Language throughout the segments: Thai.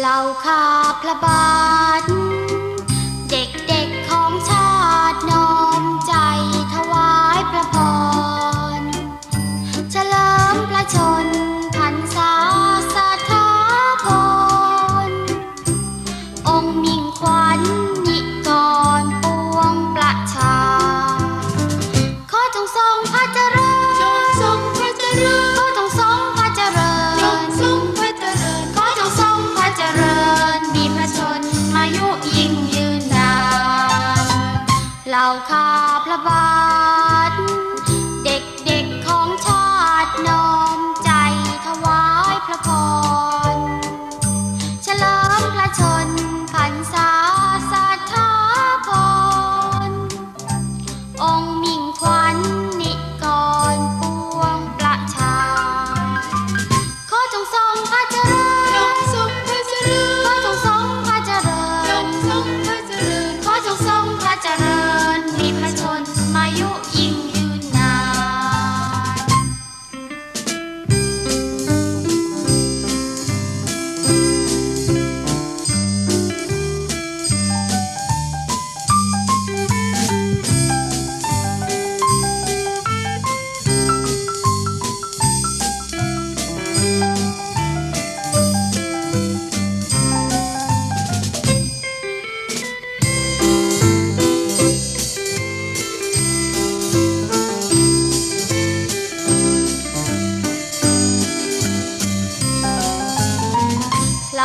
เหล่าข้าพระบาท เหลาข้าพระบาท เด็กเด็กของชาติน้อมใจถวายพระพรเฉลิมพระชนพรรษาสัทธาพรองค์มิ่งควันนิกรปวงประชา ขอจงทรงพระเจริญ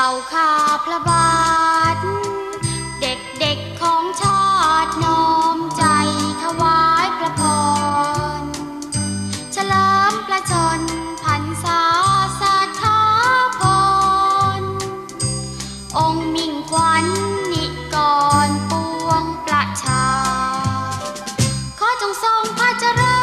าข้าพระบาท เด็กๆของชาติน้อมใจถวายพระพรเฉลิมประชนพรรษาสัทธาพรองค์มิ่งขวัญนิกรปวงประชา ขอจงทรงพระเจริญ